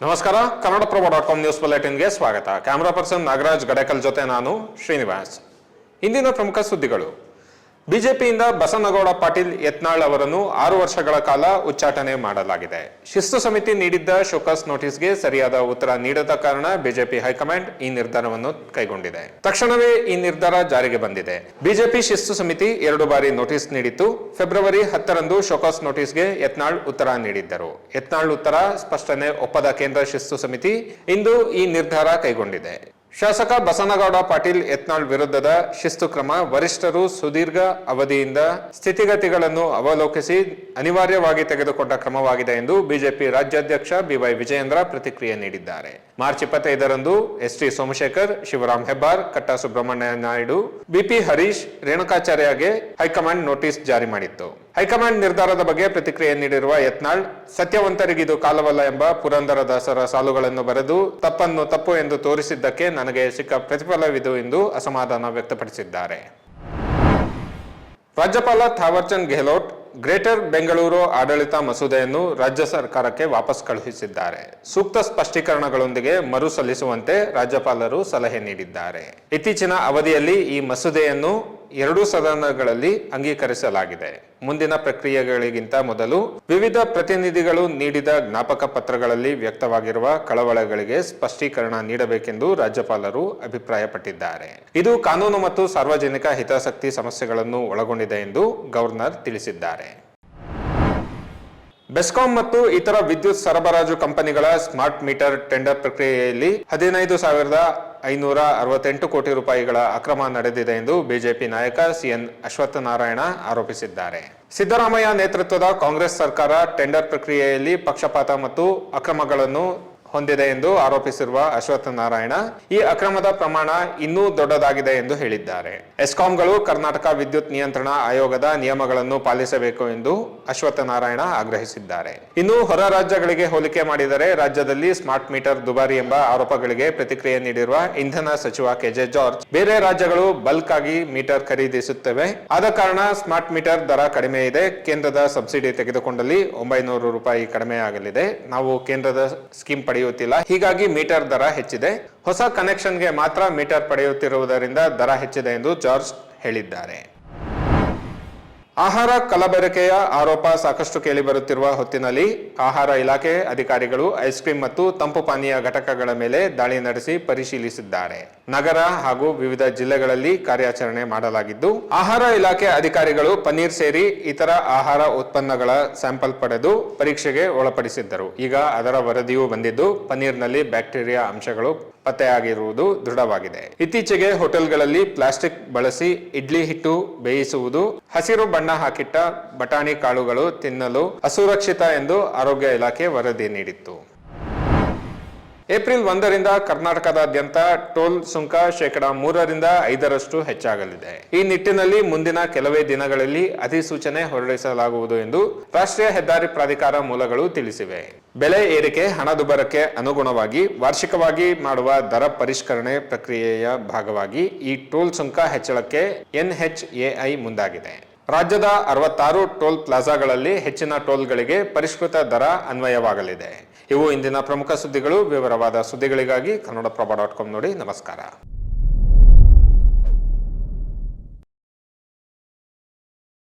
ನಮಸ್ಕಾರ Kannadaprabha dot com news ಬುಲೆಟಿನ್ಗೆ ಸ್ವಾಗತ. ಕ್ಯಾಮರಾ ಪರ್ಸನ್ ನಾಗರಾಜ್ ಗಡಕಲ್ ಜೊತೆ ನಾನು ಶ್ರೀನಿವಾಸ್. ಇಂದಿನ ಪ್ರಮುಖ ಸುದ್ದಿಗಳು. ಬಿಜೆಪಿಯಿಂದ ಬಸನಗೌಡ ಪಾಟೀಲ್ ಯತ್ನಾಳ್ ಅವರನ್ನು ಆರು ವರ್ಷಗಳ ಕಾಲ ಉಚ್ಚಾಟನೆ ಮಾಡಲಾಗಿದೆ. ಶಿಸ್ತು ಸಮಿತಿ ನೀಡಿದ್ದ ಶೋಕಾಸ್ ನೋಟಿಸ್ಗೆ ಸರಿಯಾದ ಉತ್ತರ ನೀಡದ ಕಾರಣ ಬಿಜೆಪಿ ಹೈಕಮಾಂಡ್ ಈ ನಿರ್ಧಾರವನ್ನು ಕೈಗೊಂಡಿದೆ. ತಕ್ಷಣವೇ ಈ ನಿರ್ಧಾರ ಜಾರಿಗೆ ಬಂದಿದೆ. ಬಿಜೆಪಿ ಶಿಸ್ತು ಸಮಿತಿ ಎರಡು ಬಾರಿ ನೋಟಿಸ್ ನೀಡಿತ್ತು. ಫೆಬ್ರವರಿ ಹತ್ತರಂದು ಶೋಕಾಸ್ ನೋಟಿಸ್ಗೆ ಯತ್ನಾಳ್ ಉತ್ತರ ನೀಡಿದ್ದರು. ಯತ್ನಾಳ್ ಉತ್ತರ ಸ್ಪಷ್ಟನೆ ಒಪ್ಪದ ಕೇಂದ್ರ ಶಿಸ್ತು ಸಮಿತಿ ಇಂದು ಈ ನಿರ್ಧಾರ ಕೈಗೊಂಡಿದೆ. ಶಾಸಕ ಬಸನಗೌಡ ಪಾಟೀಲ್ ಯತ್ನಾಳ್ ವಿರುದ್ಧದ ಶಿಸ್ತು ಕ್ರಮ ವರಿಷ್ಠರು ಸುದೀರ್ಘ ಅವಧಿಯಿಂದ ಸ್ಥಿತಿಗತಿಗಳನ್ನು ಅವಲೋಕಿಸಿ ಅನಿವಾರ್ಯವಾಗಿ ತೆಗೆದುಕೊಂಡ ಕ್ರಮವಾಗಿದೆ ಎಂದು ಬಿಜೆಪಿ ರಾಜ್ಯಾಧ್ಯಕ್ಷ ಬಿವೈ ವಿಜಯೇಂದ್ರ ಪ್ರತಿಕ್ರಿಯೆ ನೀಡಿದ್ದಾರೆ. ಮಾರ್ಚ್ ಇಪ್ಪತ್ತೈದರಂದು S T Somashekar, Shivaram Hebbar, Katta Subrahmanya Naidu, B P Harish, ರೇಣುಕಾಚಾರ್ಯಗೆ high command notice ಜಾರಿ ಮಾಡಿತ್ತು. ಹೈಕಮಾಂಡ್ ನಿರ್ಧಾರದ ಬಗ್ಗೆ ಪ್ರತಿಕ್ರಿಯೆ ನೀಡಿರುವ ಯತ್ನಾಳ್, ಸತ್ಯವಂತರಿಗಿದು ಕಾಲವಲ್ಲ ಎಂಬ ಪುರಂದರದಾಸರ ಸಾಲುಗಳನ್ನು ಬರೆದು ತಪ್ಪನ್ನು ತಪ್ಪು ಎಂದು ತೋರಿಸಿದ್ದಕ್ಕೆ ನನಗೆ ಸಿಕ್ಕ ಪ್ರತಿಫಲವಿದು ಎಂದು ಅಸಮಾಧಾನ ವ್ಯಕ್ತಪಡಿಸಿದ್ದಾರೆ. ರಾಜ್ಯಪಾಲ ಥಾವರ್ಚಂದ್ ಗೆಹ್ಲೋಟ್, ಗ್ರೇಟರ್ ಬೆಂಗಳೂರು ಆಡಳಿತ ಮಸೂದೆಯನ್ನು ರಾಜ್ಯ ಸರ್ಕಾರಕ್ಕೆ ವಾಪಸ್ ಕಳುಹಿಸಿದ್ದಾರೆ. ಸೂಕ್ತ ಸ್ಪಷ್ಟೀಕರಣಗಳೊಂದಿಗೆ ಮರು ಸಲ್ಲಿಸುವಂತೆ ರಾಜ್ಯಪಾಲರು ಸಲಹೆ ನೀಡಿದ್ದಾರೆ. ಇತ್ತೀಚಿನ ಅವಧಿಯಲ್ಲಿ ಈ ಮಸೂದೆಯನ್ನು ಎರಡೂ ಸದನಗಳಲ್ಲಿ ಅಂಗೀಕರಿಸಲಾಗಿದೆ. ಮುಂದಿನ ಪ್ರಕ್ರಿಯೆಗಳಿಗಿಂತ ಮೊದಲು ವಿವಿಧ ಪ್ರತಿನಿಧಿಗಳು ನೀಡಿದ ಜ್ಞಾಪಕ ಪತ್ರಗಳಲ್ಲಿ ವ್ಯಕ್ತವಾಗಿರುವ ಕಳವಳಗಳಿಗೆ ಸ್ಪಷ್ಟೀಕರಣ ನೀಡಬೇಕೆಂದು ರಾಜ್ಯಪಾಲರು ಅಭಿಪ್ರಾಯಪಟ್ಟಿದ್ದಾರೆ. ಇದು ಕಾನೂನು ಮತ್ತು ಸಾರ್ವಜನಿಕ ಹಿತಾಸಕ್ತಿ ಸಮಸ್ಯೆಗಳನ್ನು ಒಳಗೊಂಡಿದೆ ಎಂದು ಗವರ್ನರ್ ತಿಳಿಸಿದ್ದಾರೆ. ಬೆಸ್ಕಾಂ ಮತ್ತು ಇತರ ವಿದ್ಯುತ್ ಸರಬರಾಜು ಕಂಪನಿಗಳ ಸ್ಮಾರ್ಟ್ ಮೀಟರ್ ಟೆಂಡರ್ ಪ್ರಕ್ರಿಯೆಯಲ್ಲಿ ಹದಿನೈದು ಸಾವಿರದ ಐನೂರ ಅರವತ್ತೆಂಟು ಕೋಟಿ ರೂಪಾಯಿಗಳ ಅಕ್ರಮ ನಡೆದಿದೆ ಎಂದು ಬಿಜೆಪಿ ನಾಯಕ ಸಿಎನ್ ಅಶ್ವತ್ಥನಾರಾಯಣ ಆರೋಪಿಸಿದ್ದಾರೆ. ಸಿದ್ದರಾಮಯ್ಯ ನೇತೃತ್ವದ ಕಾಂಗ್ರೆಸ್ ಸರ್ಕಾರ ಟೆಂಡರ್ ಪ್ರಕ್ರಿಯೆಯಲ್ಲಿ ಪಕ್ಷಪಾತ ಮತ್ತು ಅಕ್ರಮಗಳನ್ನು ಹೊಂದಿದೆ ಎಂದು ಆರೋಪಿಸಿರುವ ಅಶ್ವತ್ಥನಾರಾಯಣ ಈ ಅಕ್ರಮದ ಪ್ರಮಾಣ ಇನ್ನೂ ದೊಡ್ಡದಾಗಿದೆ ಎಂದು ಹೇಳಿದ್ದಾರೆ. ಎಸ್ಕಾಂಗಳು ಕರ್ನಾಟಕ ವಿದ್ಯುತ್ ನಿಯಂತ್ರಣ ಆಯೋಗದ ನಿಯಮಗಳನ್ನು ಪಾಲಿಸಬೇಕು ಎಂದು ಅಶ್ವತ್ಥನಾರಾಯಣ ಆಗ್ರಹಿಸಿದ್ದಾರೆ. ಇನ್ನು ಹೊರ ರಾಜ್ಯಗಳಿಗೆ ಹೋಲಿಕೆ ಮಾಡಿದರೆ ರಾಜ್ಯದಲ್ಲಿ ಸ್ಮಾರ್ಟ್ ಮೀಟರ್ ದುಬಾರಿ ಎಂಬ ಆರೋಪಗಳಿಗೆ ಪ್ರತಿಕ್ರಿಯೆ ನೀಡಿರುವ ಇಂಧನ ಸಚಿವ ಕೆಜೆ ಜಾರ್ಜ್, ಬೇರೆ ರಾಜ್ಯಗಳು ಬಲ್ಕ್ ಆಗಿ ಮೀಟರ್ ಖರೀದಿಸುತ್ತವೆ. ಆದ ಕಾರಣ ಸ್ಮಾರ್ಟ್ ಮೀಟರ್ ದರ ಕಡಿಮೆ ಇದೆ. ಕೇಂದ್ರದ ಸಬ್ಸಿಡಿ ತೆಗೆದುಕೊಂಡಲ್ಲಿ ಒಂಬೈನೂರು ರೂಪಾಯಿ ಕಡಿಮೆ ಆಗಲಿದೆ. ನಾವು ಕೇಂದ್ರದ ಸ್ಕೀಮ್ ಪಡೆಯುತ್ತಿಲ್ಲ. ಹೀಗಾಗಿ ಮೀಟರ್ ದರ ಹೆಚ್ಚಿದೆ. ಹೊಸ ಕನೆಕ್ಷನ್ಗೆ ಮಾತ್ರ ಮೀಟರ್ ಪಡೆಯುತ್ತಿರುವುದರಿಂದ ದರ ಹೆಚ್ಚಿದೆ ಎಂದು ಜಾರ್ಜ್ ಹೇಳಿದ್ದಾರೆ. ಆಹಾರ ಕಲಬೆರಕೆಯ ಆರೋಪ ಸಾಕಷ್ಟು ಕೇಳಿಬರುತ್ತಿರುವ ಹೊತ್ತಿನಲ್ಲಿ ಆಹಾರ ಇಲಾಖೆ ಅಧಿಕಾರಿಗಳು ಐಸ್ ಕ್ರೀಂ ಮತ್ತು ತಂಪು ಪಾನೀಯ ಘಟಕಗಳ ಮೇಲೆ ದಾಳಿ ನಡೆಸಿ ಪರಿಶೀಲಿಸಿದ್ದಾರೆ. ನಗರ ಹಾಗೂ ವಿವಿಧ ಜಿಲ್ಲೆಗಳಲ್ಲಿ ಕಾರ್ಯಾಚರಣೆ ಮಾಡಲಾಗಿದ್ದು, ಆಹಾರ ಇಲಾಖೆ ಅಧಿಕಾರಿಗಳು ಪನ್ನೀರ್ ಸೇರಿ ಇತರ ಆಹಾರ ಉತ್ಪನ್ನಗಳ ಸ್ಯಾಂಪಲ್ ಪಡೆದು ಪರೀಕ್ಷೆಗೆ ಒಳಪಡಿಸಿದ್ದರು. ಈಗ ಅದರ ವರದಿಯೂ ಬಂದಿದ್ದು, ಪನ್ನೀರ್ನಲ್ಲಿ ಬ್ಯಾಕ್ಟೀರಿಯಾ ಅಂಶಗಳು ಪತ್ತೆಯಾಗಿರುವುದು ದೃಢವಾಗಿದೆ. ಇತ್ತೀಚೆಗೆ ಹೋಟೆಲ್ಗಳಲ್ಲಿ ಪ್ಲಾಸ್ಟಿಕ್ ಬಳಸಿ ಇಡ್ಲಿ ಹಿಟ್ಟು ಬೇಯಿಸುವುದು ಹಸಿರು ಬಣ್ಣ ಹಾಕಿಟ್ಟ ಬಟಾಣಿ ಕಾಳುಗಳು ತಿನ್ನಲು ಅಸುರಕ್ಷಿತ ಎಂದು ಆರೋಗ್ಯ ಇಲಾಖೆ ವರದಿ ನೀಡಿತ್ತು. ಏಪ್ರಿಲ್ ಒಂದರಿಂದ ಕರ್ನಾಟಕದಾದ್ಯಂತ ಟೋಲ್ ಸುಂಕ ಶೇಕಡಾ ಮೂರರಿಂದ ಐದರಷ್ಟು ಹೆಚ್ಚಾಗಲಿದೆ. ಈ ನಿಟ್ಟಿನಲ್ಲಿ ಮುಂದಿನ ಕೆಲವೇ ದಿನಗಳಲ್ಲಿ ಅಧಿಸೂಚನೆ ಹೊರಡಿಸಲಾಗುವುದು ಎಂದು ರಾಷ್ಟ್ರೀಯ ಹೆದ್ದಾರಿ ಪ್ರಾಧಿಕಾರ ಮೂಲಗಳು ತಿಳಿಸಿವೆ. ಬೆಲೆ ಏರಿಕೆ ಹಣದುಬ್ಬರಕ್ಕೆ ಅನುಗುಣವಾಗಿ ವಾರ್ಷಿಕವಾಗಿ ಮಾಡುವ ದರ ಪರಿಷ್ಕರಣೆ ಪ್ರಕ್ರಿಯೆಯ ಭಾಗವಾಗಿ ಈ ಟೋಲ್ ಸುಂಕ ಹೆಚ್ಚಳಕ್ಕೆ ಎನ್ಎಚ್ಎಐ ಮುಂದಾಗಿದೆ. ರಾಜ್ಯದ ಅರವತ್ತಾರು ಟೋಲ್ ಪ್ಲಾಜಾಗಳಲ್ಲಿ ಹೆಚ್ಚಿನ ಟೋಲ್ಗಳಿಗೆ ಪರಿಷ್ಕೃತ ದರ ಅನ್ವಯವಾಗಲಿದೆ. ಇವು ಇಂದಿನ ಪ್ರಮುಖ ಸುದ್ದಿಗಳು. ವಿವರವಾದ ಸುದ್ದಿಗಳಿಗಾಗಿ ಕನ್ನಡಪ್ರಭ ಡಾಟ್ ಕಾಮ್ ನೋಡಿ ನಮಸ್ಕಾರ.